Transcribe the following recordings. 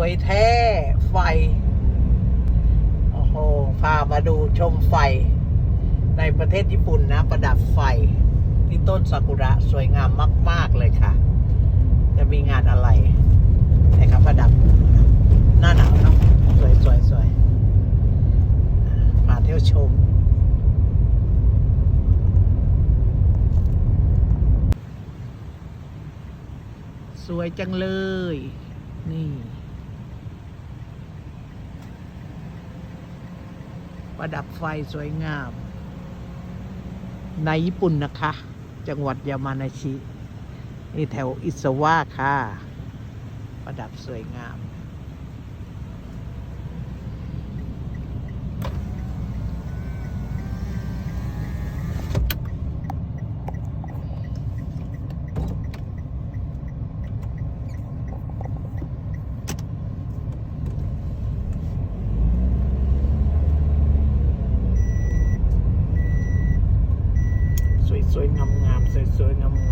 วยแท้ไฟ โอ้โห พามาดูชมไฟ ในประเทศญี่ปุ่นนะ ประดับไฟ ที่ต้นซากุระสวยงามมาก ๆ เลยค่ะ จะมีงานอะไรนะครับประดับหน้าหนาวเนาะสวยสวยสวยมาเที่ยวชมสวยจังเลย นี่ ประดับไฟสวยงาม ในญี่ปุ่นนะคะ จังหวัดยามานาชินี่แถวอิสวาค่ะ ประดับสวยงาม สวยๆงามๆสวยๆงามๆ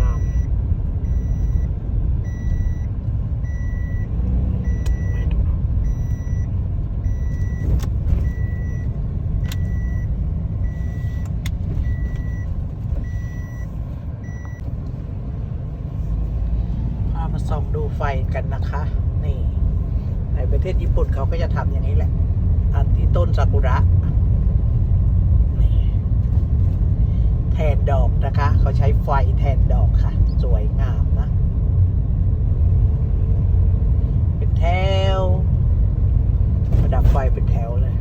พามาส่องดูไฟกันนะคะ นี่ ในประเทศญี่ปุ่นเขาก็จะทำอย่างนี้แหละ อันที่ต้นซากุระ นี่ แท นดอกนะคะ เขาใช้ไฟแทนดอกค่ะ สวยงามนะ เป็นแถว ประดับไฟเป็นแถวเลย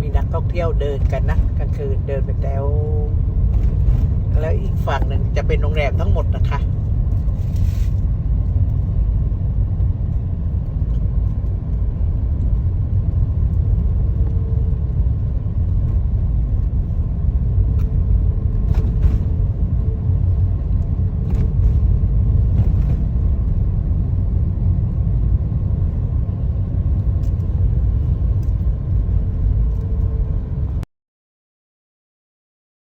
มีนักท่องเที่ยวเดินกันนะกลางคืนเดินเป็นแถว แล้วอีกฝั่งหนึ่งจะเป็นโรงแรมทั้งหมดนะคะ